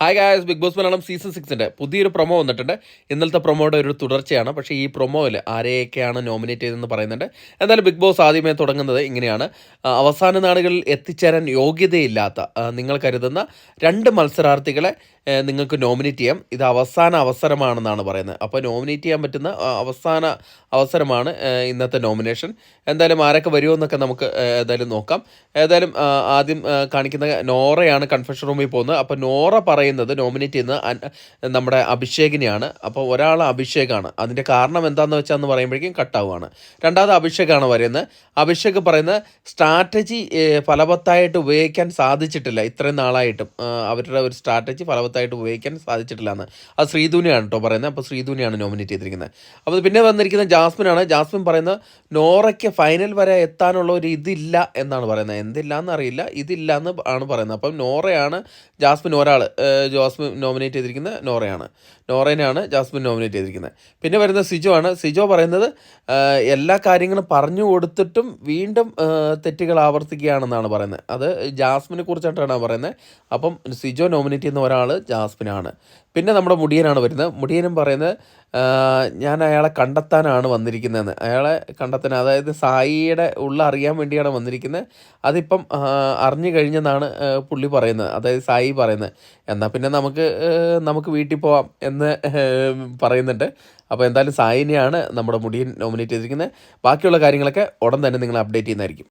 Hi guys Bigg Boss Malayalam season സിക്സിന്റെ പുതിയൊരു promo വന്നിട്ടുണ്ട്. ഇന്നലത്തെ പ്രൊമോയുടെ ഒരു തുടർച്ചയാണ്. പക്ഷേ ഈ പ്രൊമോയിൽ ആരെയൊക്കെയാണ് നോമിനേറ്റ് ചെയ്തതെന്ന് പറയുന്നുണ്ട്. എന്തായാലും ബിഗ് ബോസ് ആദ്യമേ തുടങ്ങുന്നത് ഇങ്ങനെയാണ്. അവസാന നാളുകളിൽ എത്തിച്ചേരാൻ യോഗ്യതയില്ലാത്ത നിങ്ങൾ കരുതുന്ന രണ്ട് മത്സരാർത്ഥികളെ നിങ്ങൾക്ക് നോമിനേറ്റ് ചെയ്യാം. ഇത് അവസാന അവസരമാണെന്നാണ് പറയുന്നത്. അപ്പോൾ നോമിനേറ്റ് ചെയ്യാൻ പറ്റുന്ന അവസാന അവസരമാണ് ഇന്നത്തെ നോമിനേഷൻ. എന്തായാലും ആരൊക്കെ വരുമെന്നൊക്കെ നമുക്ക് ഏതായാലും നോക്കാം. ഏതായാലും ആദ്യം കാണിക്കുന്ന നോറയാണ് കൺഫെഷൻ റൂമിൽ പോകുന്നത്. അപ്പോൾ നോറ പറയുന്നത് നോമിനേറ്റ് ചെയ്യുന്നത് നമ്മുടെ അഭിഷേകിനെയാണ്. അപ്പോൾ ഒരാൾ അഭിഷേകാണ്. അതിന്റെ കാരണം എന്താണെന്ന് വെച്ചാൽ എന്ന് പറയുമ്പോഴേക്കും കട്ടാവുകയാണ്. രണ്ടാമത് അഭിഷേകാണ് പറയുന്നത്. അഭിഷേക് പറയുന്നത് സ്ട്രാറ്റജി ഫലവത്തായിട്ട് ഉപയോഗിക്കാൻ സാധിച്ചിട്ടില്ല ഇത്രയും നാളായിട്ടും. അവരുടെ ഒരു സ്ട്രാറ്റജി ഫലവത്തായിട്ട് ഉപയോഗിക്കാൻ സാധിച്ചിട്ടില്ല എന്ന് അത് ശ്രീധുനിയാണ് കേട്ടോ പറയുന്നത്. അപ്പോൾ ശ്രീധുനിയാണ് നോമിനേറ്റ് ചെയ്തിരിക്കുന്നത്. അപ്പോൾ പിന്നെ വന്നിരിക്കുന്നത് ജാസ്മിനാണ്. ജാസ്മിൻ പറയുന്നത് നോറയ്ക്ക് ഫൈനൽ വരെ എത്താനുള്ള ഒരു ഇതില്ല എന്നാണ് പറയുന്നത്. എന്തില്ല എന്നറിയില്ല ഇതില്ല എന്ന് ആണ് പറയുന്നത്. അപ്പം നോറയാണ് ജാസ്മിൻ ഒരാൾ ജാസ്മിൻ നോമിനേറ്റ് ചെയ്തിരിക്കുന്നത് നോറയാണ്. നോറേനെയാണ് ജാസ്മിൻ നോമിനേറ്റ് ചെയ്തിരിക്കുന്നത്. പിന്നെ വരുന്നത് സിജോ ആണ് സിജോ പറയുന്നത് എല്ലാ കാര്യങ്ങളും പറഞ്ഞു കൊടുത്തിട്ടും വീണ്ടും തെറ്റുകൾ ആവർത്തിക്കുകയാണെന്നാണ് പറയുന്നത്. അത് ജാസ്മിനെ കുറിച്ചിട്ടാണ് പറയുന്നത്. അപ്പം സിജോ നോമിനേറ്റ് ചെയ്യുന്ന ഒരാൾ ജാസ്മിനാണ്. പിന്നെ നമ്മുടെ മുടിയനാണ് വരുന്നത്. മുടിയനും പറയുന്നത് ഞാൻ അയാളെ കണ്ടെത്താനാണ് വന്നിരിക്കുന്നതെന്ന്. അയാളെ കണ്ടെത്താൻ അതായത് സായിയുടെ ഉള്ള അറിയാൻ വേണ്ടിയാണ് വന്നിരിക്കുന്നത്. അതിപ്പം അറിഞ്ഞു കഴിഞ്ഞെന്നാണ് പുള്ളി പറയുന്നത്. അതായത് സായി പറയുന്നത്. എന്നാൽ പിന്നെ നമുക്ക് നമുക്ക് വീട്ടിൽ പോവാം എന്ന് പറയുന്നുണ്ട്. അപ്പോൾ എന്തായാലും സായിനെയാണ് നമ്മുടെ മുടിയൻ നോമിനേറ്റ് ചെയ്തിരിക്കുന്നത്. ബാക്കിയുള്ള കാര്യങ്ങളൊക്കെ ഉടൻ തന്നെ നിങ്ങൾ അപ്ഡേറ്റ് ചെയ്യുന്നതായിരിക്കും.